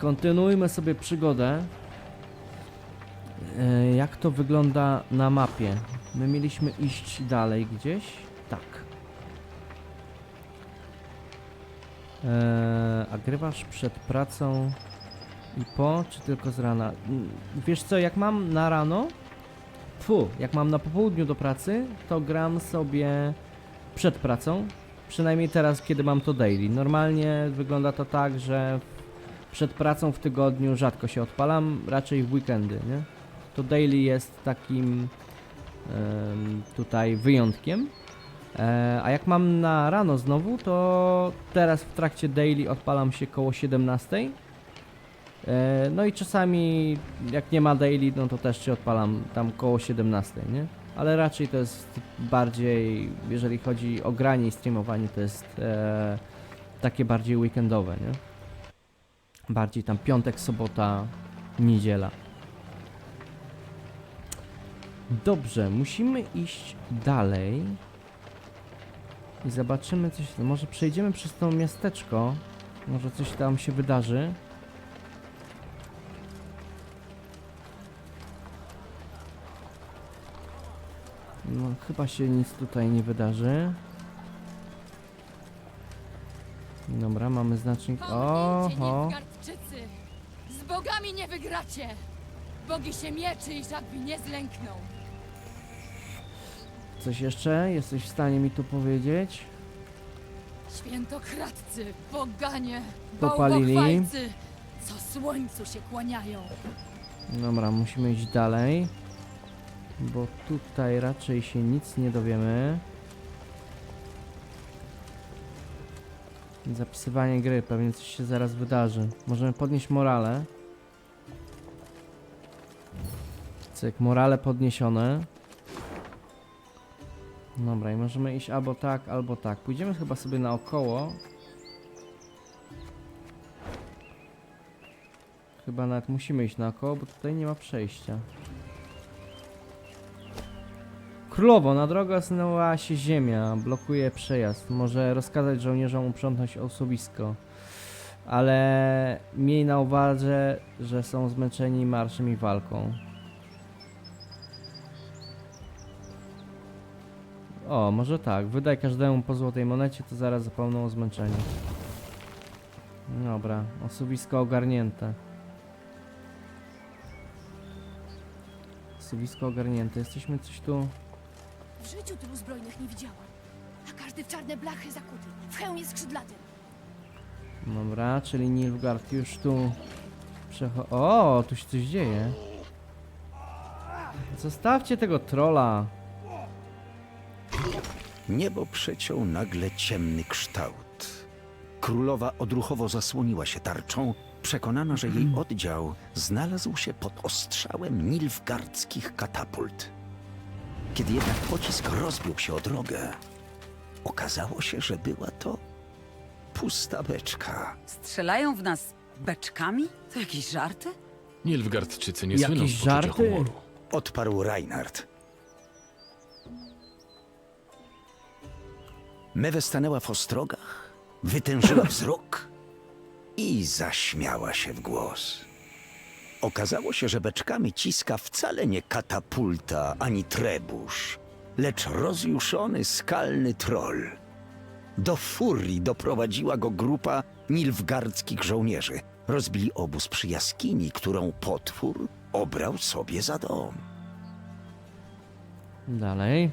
kontynuujmy sobie przygodę. E, Jak to wygląda na mapie? My mieliśmy iść dalej gdzieś? Tak. E, a grywasz przed pracą i po, czy tylko z rana? Mm, Wiesz co, jak mam na rano, fu, jak mam na popołudniu do pracy, to gram sobie przed pracą. Przynajmniej teraz, kiedy mam to daily. Normalnie wygląda to tak, że przed pracą w tygodniu rzadko się odpalam, raczej w weekendy, nie? To daily jest takim tutaj wyjątkiem. E, a jak mam na rano znowu, to teraz w trakcie daily odpalam się koło 17. E, no i czasami jak nie ma daily, no to też się odpalam tam koło 17, nie? Ale raczej to jest bardziej, jeżeli chodzi o granie i streamowanie, to jest e, takie bardziej weekendowe, nie? Bardziej tam piątek, sobota, niedziela. Dobrze, musimy iść dalej. I zobaczymy coś. Może przejdziemy przez to miasteczko. Może coś tam się wydarzy. No, chyba się nic tutaj nie wydarzy. Dobra, mamy znacznik. Oho. Nilfgaardczycy! Z bogami nie wygracie! Bogi się mieczy i żadbi nie zlękną. Coś jeszcze? Jesteś w stanie mi tu powiedzieć? Świętokradcy, boganie, Popalili. bałwochwalcy, co słońcu się kłaniają. Dobra, musimy iść dalej. Bo tutaj raczej się nic nie dowiemy. Zapisywanie gry, pewnie coś się zaraz wydarzy. Możemy podnieść morale. Cyk, morale podniesione. Dobra, i możemy iść albo tak, albo tak. Pójdziemy chyba sobie naokoło. Chyba nawet musimy iść naokoło, bo tutaj nie ma przejścia. Królowo, na drogę osunęła się ziemia, blokuje przejazd. Może rozkazać żołnierzom uprzątnąć osuwisko. Ale miej na uwadze, że są zmęczeni marszem i walką. O, może tak. Wydaj każdemu po złotej monecie, to zaraz zapomną o zmęczeniu. Dobra, osuwisko ogarnięte. Osuwisko ogarnięte. Jesteśmy coś tu... W życiu tylu zbrojnych nie widziałam. A każdy w czarne blachy zakuty, w hełmie skrzydlatym. Dobra, czyli Nilfgaard już tu przecho... O, tu się coś dzieje. Zostawcie tego trolla. Niebo przeciął nagle ciemny kształt. Królowa odruchowo zasłoniła się tarczą, przekonana, że jej oddział znalazł się pod ostrzałem nilfgardzkich katapult. Kiedy jednak pocisk rozbił się o drogę, okazało się, że była to pusta beczka. Strzelają w nas beczkami? To jakieś żarty? Nilfgaardczycy nie Jakieś słyną z poczucia żarty? humoru. Odparł Reinhard. Mewe stanęła w ostrogach, wytężyła wzrok i zaśmiała się w głos. Okazało się, że beczkami ciska wcale nie katapulta ani trebusz, lecz rozjuszony skalny troll. Do furii doprowadziła go grupa nilfgardzkich żołnierzy. Rozbili obóz przy jaskini, którą potwór obrał sobie za dom. Dalej.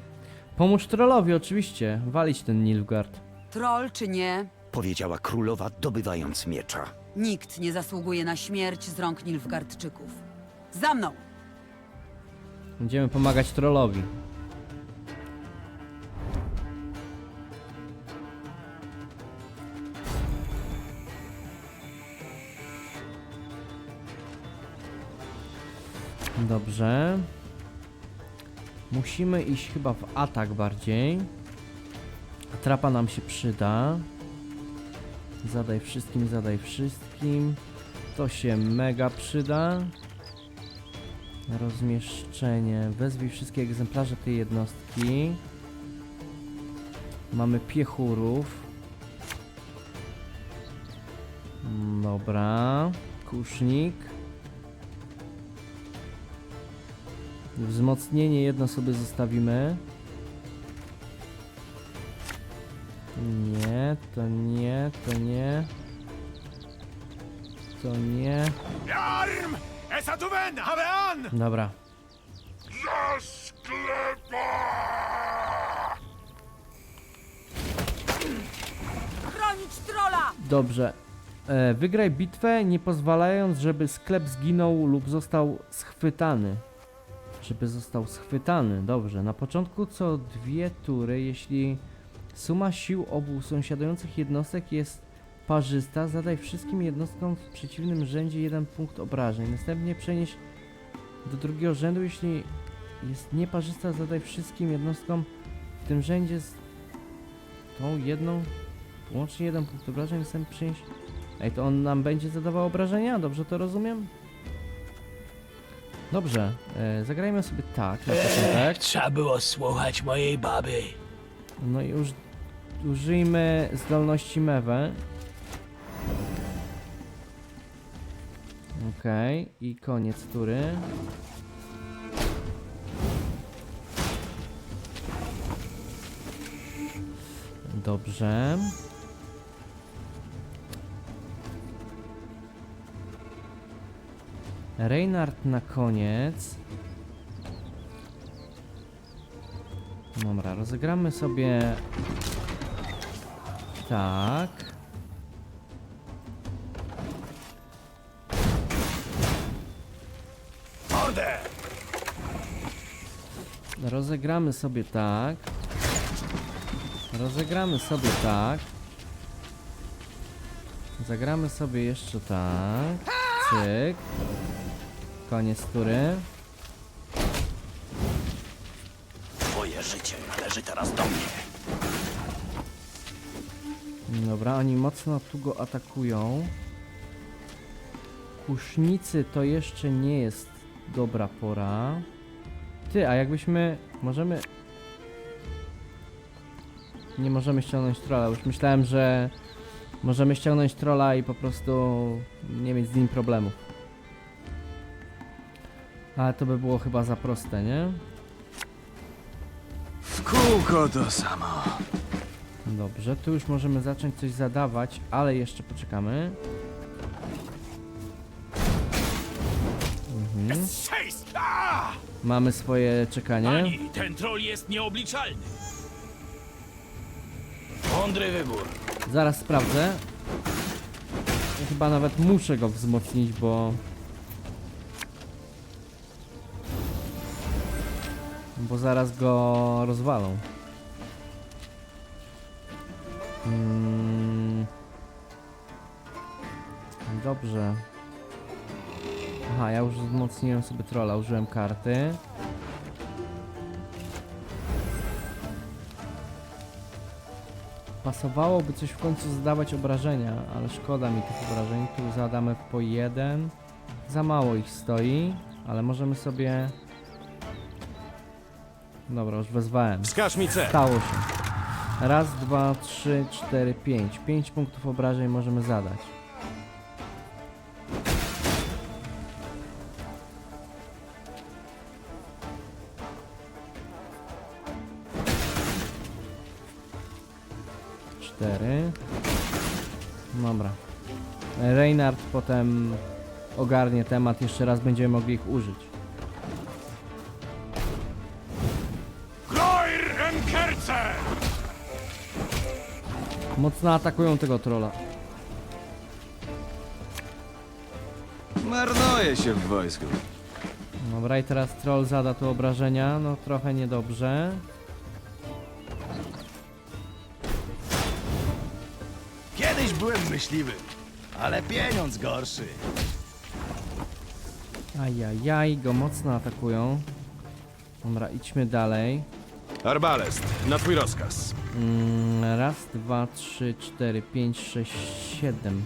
Pomóż trollowi oczywiście. Walić ten Nilfgaard. Troll czy nie? powiedziała królowa, dobywając miecza. Nikt nie zasługuje na śmierć z rąk Nilfgaardczyków. Za mną! Będziemy pomagać trollowi. Dobrze. Musimy iść chyba w atak bardziej. Trapa nam się przyda. Zadaj wszystkim, zadaj wszystkim. To się mega przyda. Rozmieszczenie. Wezwij wszystkie egzemplarze tej jednostki. Mamy piechurów. Dobra. Kusznik. Wzmocnienie jedno sobie zostawimy. Nie, to nie, to nie. To nie. Arm! Esatuven! Havean! Dobra. Za sklepa! Chronić trola! Dobrze. E, wygraj bitwę, nie pozwalając, żeby sklep zginął lub został schwytany. Żeby został schwytany. Dobrze. Na początku co dwie tury, jeśli suma sił obu sąsiadujących jednostek jest parzysta, zadaj wszystkim jednostkom w przeciwnym rzędzie jeden punkt obrażeń. Następnie przenieś do drugiego rzędu, jeśli jest nieparzysta, zadaj wszystkim jednostkom w tym rzędzie z tą jedną Łącznie jeden punkt obrażeń, następnie przynieść. Ej, to on nam będzie zadawał obrażenia? Dobrze to rozumiem? Dobrze, e, zagrajmy sobie tak na początek. Trzeba było słuchać mojej baby. No i już użyjmy zdolności Mewe. Okej, i koniec tury. Dobrze. Reinhardt na koniec. Dobra, rozegramy sobie tak. Rozegramy sobie tak. Rozegramy sobie tak. Zagramy sobie jeszcze tak. Cyk. Koniec tury. Twoje życie należy teraz do mnie. Dobra, oni mocno tu go atakują. Kusznicy to jeszcze nie jest dobra pora. Ty, a jakbyśmy... Możemy... Nie możemy ściągnąć trolla. Już myślałem, że możemy ściągnąć trolla i po prostu nie mieć z nim problemów. Ale to by było chyba za proste, nie? W kółko to samo. Dobrze, tu już możemy zacząć coś zadawać, ale jeszcze poczekamy. Mhm. Mamy swoje czekanie. Pani, ten troll jest nieobliczalny. Mądry wybór. Zaraz sprawdzę. Ja chyba nawet muszę go wzmocnić, bo... Bo zaraz go rozwalą. Mm. Dobrze. Aha, ja już wzmocniłem sobie trolla, użyłem karty. Pasowałoby coś w końcu zadawać obrażenia, ale szkoda mi tych obrażeń. Tu zadamy po jeden. Za mało ich stoi, ale możemy sobie... Dobra, już wezwałem. Wskaż mi cel. Stało się. Raz, dwa, trzy, cztery, pięć. Pięć punktów obrażeń możemy zadać. Cztery. Dobra. Reinhardt potem ogarnie temat, jeszcze raz będziemy mogli ich użyć. Groir Enkerce! Mocno atakują tego trolla. Marnuje się w wojsku. Dobra, i teraz troll zada tu obrażenia, no trochę niedobrze. Kiedyś byłem myśliwym, ale pieniądz gorszy. Ajajaj, go mocno atakują. Dobra, idźmy dalej. Arbalest, na twój rozkaz. Mm, raz, dwa, trzy, cztery, pięć, sześć, siedem.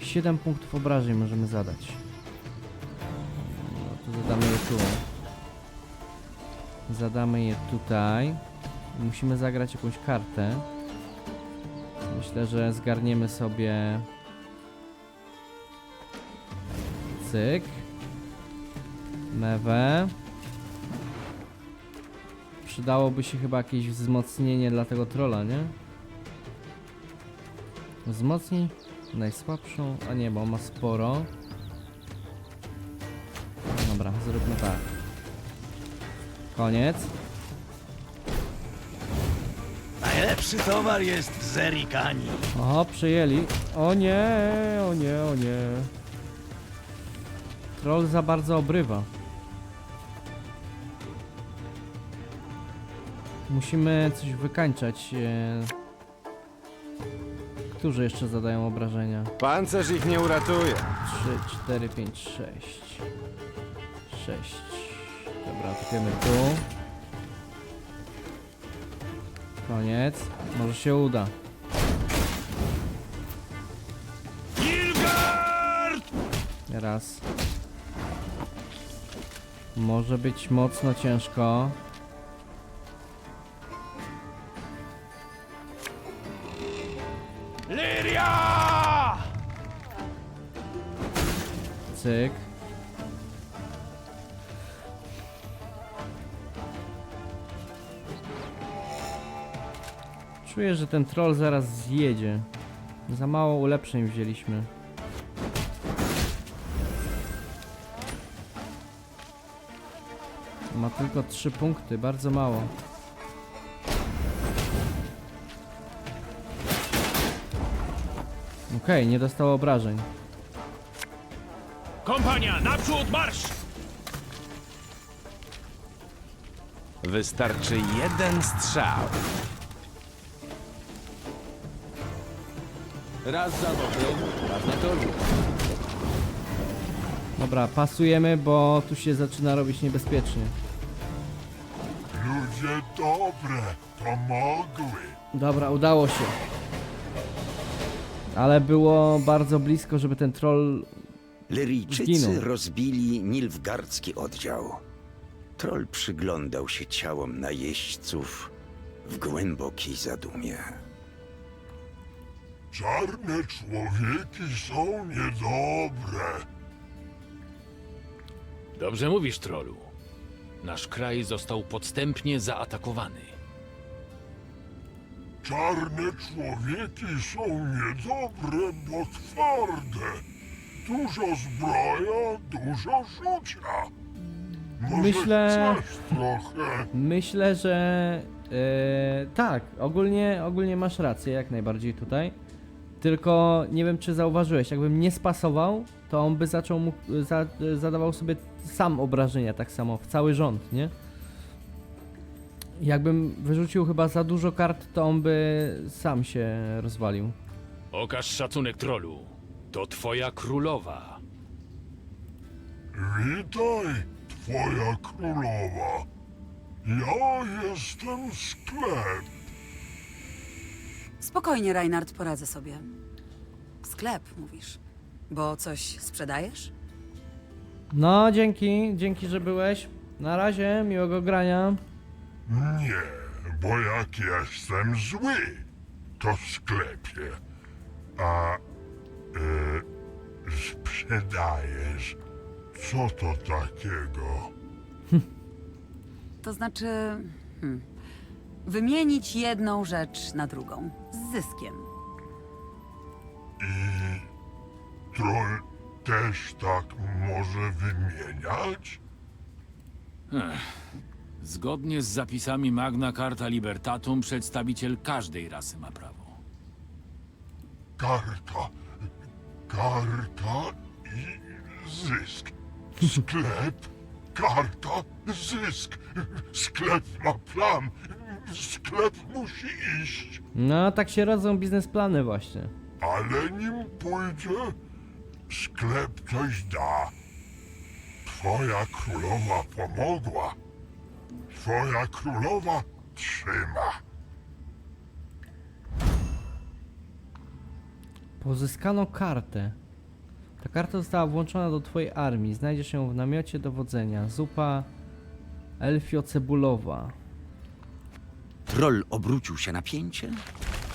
Siedem punktów obrażeń możemy zadać. No to zadamy je tu. Zadamy je tutaj. Musimy zagrać jakąś kartę. Myślę, że zgarniemy sobie Cyk. Mewę. Przydałoby się chyba jakieś wzmocnienie dla tego trolla, nie? Wzmocnij najsłabszą, a nie, bo ma sporo. Dobra, zróbmy tak. Koniec. Najlepszy towar jest w Zerikani. O, przyjęli. O nie, o nie, o nie. Troll za bardzo obrywa. Musimy coś wykańczać. e. Którzy jeszcze zadają obrażenia? Pancerz ich nie uratuje. 3, 4, 5, 6. 6. Dobra, atakiemy tu. Koniec. Może się uda. Raz. Może być mocno ciężko. Lyria! Cyk. Czuję, że ten troll zaraz zjedzie. Za mało ulepszeń wzięliśmy. Ma tylko 3 punkty, bardzo mało. Okej, nie dostał obrażeń. Kompania, naprzód marsz! Wystarczy jeden strzał. Raz za bokiem, raz na tolu. Dobra, pasujemy, bo tu się zaczyna robić niebezpiecznie. Ludzie dobre, pomogły. Dobra, udało się. Ale było bardzo blisko, żeby ten troll. Lyrijczycy Zginął. rozbili nilfgardzki oddział. Troll przyglądał się ciałom najeźdźców w głębokiej zadumie. Czarne człowieki są niedobre. Dobrze mówisz, trolu. Nasz kraj został podstępnie zaatakowany. Czarne człowieki są niedobre, bo twarde. Dużo zbroja, dużo rzucia. Może Myślę- chcesz trochę? Myślę, że. e, tak, ogólnie, ogólnie masz rację, jak najbardziej tutaj. Tylko nie wiem, czy zauważyłeś, jakbym nie spasował, to on by zaczął mu, za, zadawał sobie sam obrażenia, tak samo, w cały rząd, nie? Jakbym wyrzucił chyba za dużo kart, to on by sam się rozwalił. Okaż szacunek, trolu. To twoja królowa. Witaj, twoja królowa. Ja jestem sklep. Spokojnie, Reinhard, poradzę sobie. Sklep, mówisz. Bo coś sprzedajesz? No, dzięki, dzięki, że byłeś. Na razie, miłego grania. Nie, bo jak jestem zły, to sklepie. A e, sprzedajesz. Co to takiego? To znaczy. Hmm, wymienić jedną rzecz na drugą. Z zyskiem. I troll też tak może wymieniać? Zgodnie z zapisami Magna Carta Libertatum, przedstawiciel każdej rasy ma prawo. Karta, karta i zysk. Sklep, karta, zysk. Sklep ma plan. Sklep musi iść. No, tak się rodzą biznesplany właśnie. Ale nim pójdzie, sklep coś da. Twoja królowa pomogła. Twoja królowa trzyma. Pozyskano kartę. Ta karta została włączona do twojej armii. Znajdziesz ją w namiocie dowodzenia. Zupa elfio-cebulowa. Troll obrócił się na pięcie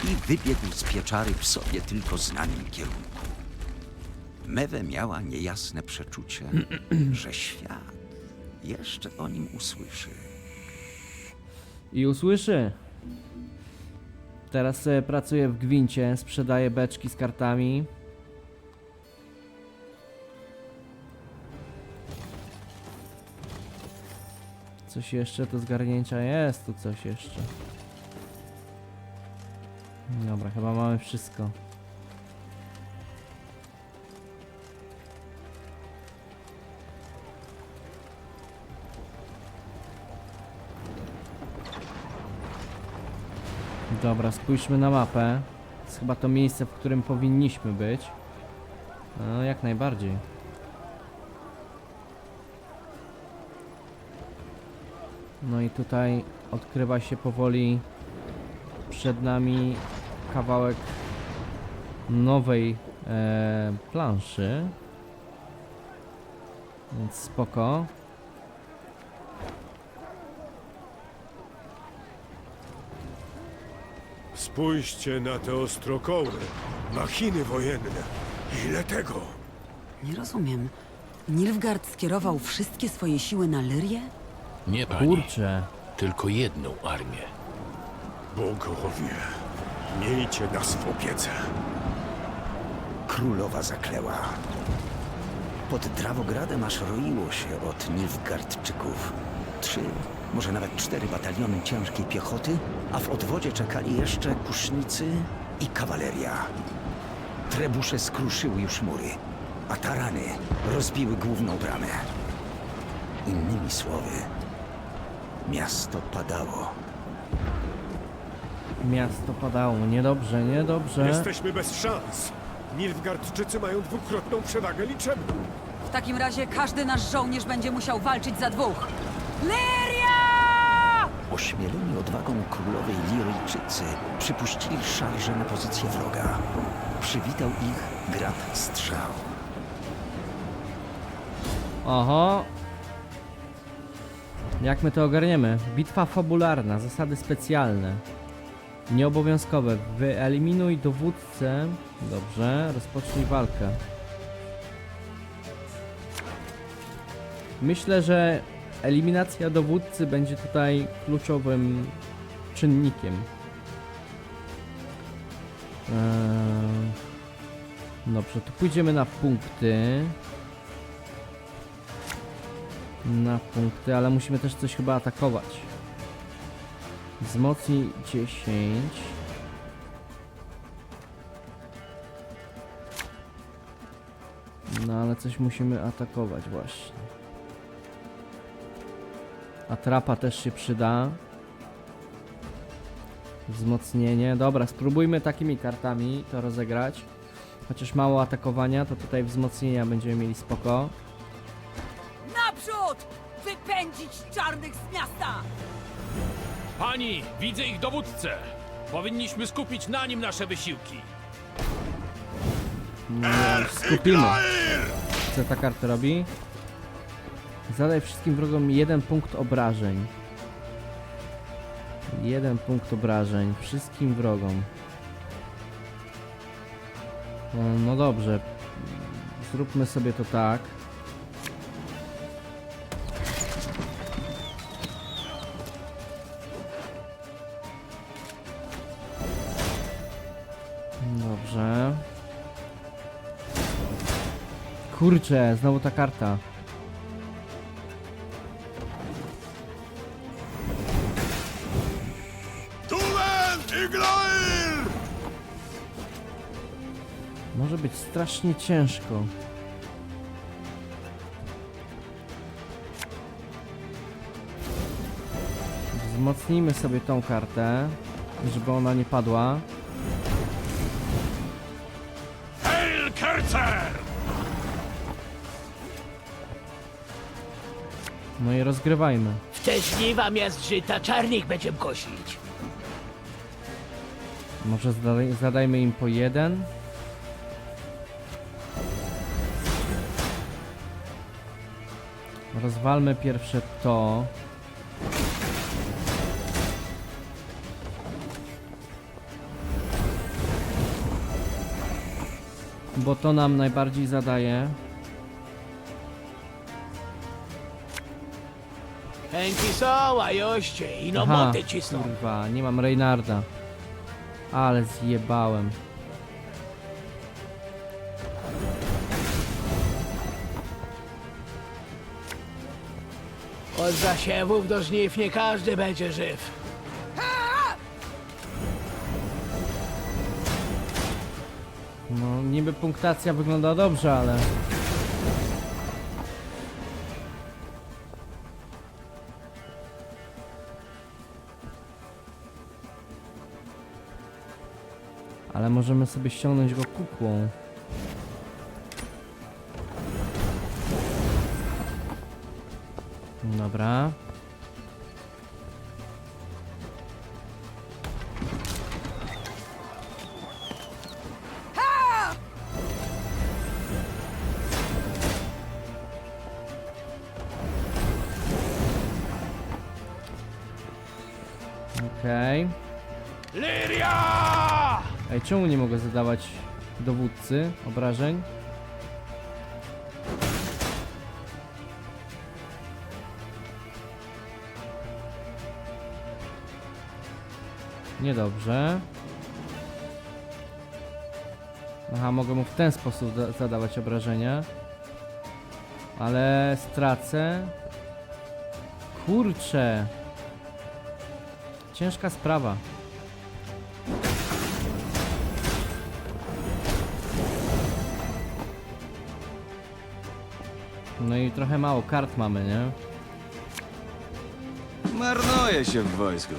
i wybiegł z pieczary w sobie tylko znanym kierunku. Mewe miała niejasne przeczucie, że świat jeszcze o nim usłyszy. I usłyszy. Teraz pracuję w gwincie, sprzedaję beczki z kartami. Coś jeszcze do zgarnięcia jest, tu coś jeszcze. Dobra, chyba mamy wszystko. Dobra, spójrzmy na mapę. To jest chyba to miejsce, w którym powinniśmy być. No, jak najbardziej. No i tutaj odkrywa się powoli przed nami kawałek nowej e, planszy. Więc spoko. Spójrzcie na te ostrokoły, machiny wojenne. Ile tego? Nie rozumiem. Nilfgaard skierował wszystkie swoje siły na Lyrię? Nie, pani. Kurczę. Tylko jedną armię. Bogowie, miejcie nas w opiece. Królowa zakleła. Pod Drawogradem aż roiło się od Nilfgardczyków. Trzy, może nawet cztery bataliony ciężkiej piechoty, a w odwodzie czekali jeszcze kusznicy i kawaleria. Trebusze skruszyły już mury, a tarany rozbiły główną bramę. Innymi słowy, miasto padało. Miasto padało. Niedobrze, niedobrze. Jesteśmy bez szans. Nilfgardczycy mają dwukrotną przewagę liczebną. W takim razie każdy nasz żołnierz będzie musiał walczyć za dwóch. Lyria! Ośmieleni odwagą królowej Liryjczycy przypuścili szarże na pozycję wroga. Przywitał ich grad strzał. Oho. Jak my to ogarniemy? Bitwa fabularna, zasady specjalne. Nieobowiązkowe. Wyeliminuj dowódcę. Dobrze, rozpocznij walkę. Myślę, że eliminacja dowódcy będzie tutaj kluczowym czynnikiem. Eee, Dobrze, to pójdziemy na punkty na punkty, ale musimy też coś chyba atakować. Wzmocnij 10. No ale coś musimy atakować właśnie. Atrapa też się przyda. Wzmocnienie. Dobra, spróbujmy takimi kartami to rozegrać. Chociaż mało atakowania, to tutaj wzmocnienia będziemy mieli spoko. Naprzód! Wypędzić czarnych z miasta! Pani, widzę ich dowódcę. Powinniśmy skupić na nim nasze wysiłki. No, skupimy. Co ta karta robi? Zadaj wszystkim wrogom jeden punkt obrażeń. Jeden punkt obrażeń. Wszystkim wrogom. No, no dobrze. Zróbmy sobie to tak. Dobrze. Kurczę, znowu ta karta. Być strasznie ciężko. Wzmocnijmy sobie tą kartę, żeby ona nie padła. No i rozgrywajmy. W te dni wam jest żyta czarnych będziemy kosić. Może zadaj, zadajmy im po jeden. Rozwalmy pierwsze to. Bo to nam najbardziej zadaje. Chęci są, a joście i no Aha, moty cisną. kurwa, nie mam Reynarda. Ale zjebałem. Od zasiewów do żniw nie każdy będzie żyw. No, niby punktacja wygląda dobrze, ale... Ale możemy sobie ściągnąć go kukłą. Dobra. Okej. Liria! Ej, czemu nie mogę zadawać dowódcy obrażeń? Niedobrze. Aha, mogę mu w ten sposób da- zadawać obrażenia. Ale stracę. Kurczę. Ciężka sprawa. No i trochę mało kart mamy, nie? Marnuje się w wojsku.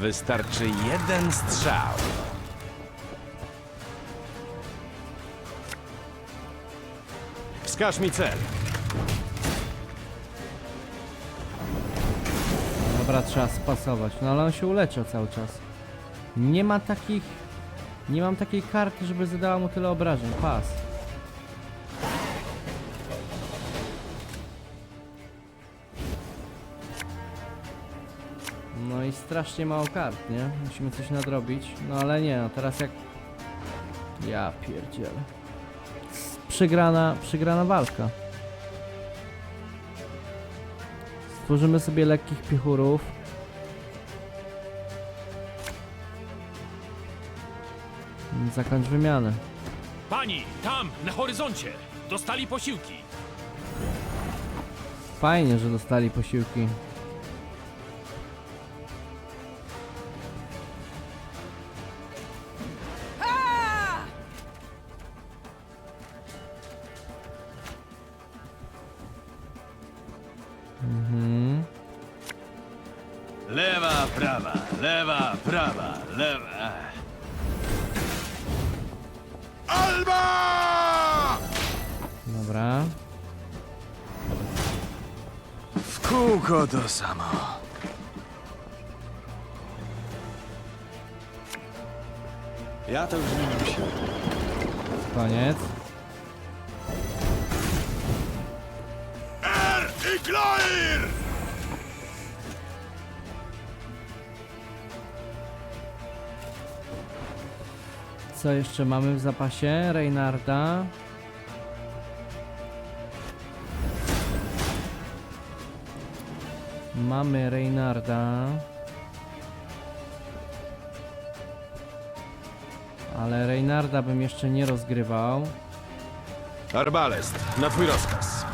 Wystarczy jeden strzał. Wskaż mi cel. Dobra, trzeba spasować. No ale on się uleczył cały czas. Nie ma takich... Nie mam takiej karty, żeby zadała mu tyle obrażeń. Pas. Strasznie mało kart, nie? Musimy coś nadrobić. No ale nie, no teraz jak... Ja pierdzielę. Przegrana, przegrana walka. Stworzymy sobie lekkich piechurów. Zakończ wymianę. Pani, tam, na horyzoncie! Dostali posiłki! Fajnie, że dostali posiłki. Samo. Ja to już nie się. Koniec. Er i Gloir! Co jeszcze mamy w zapasie? Reynarda. Mamy Reynarda. Ale Reynarda bym jeszcze nie rozgrywał. Arbalest, na twój rozkaz.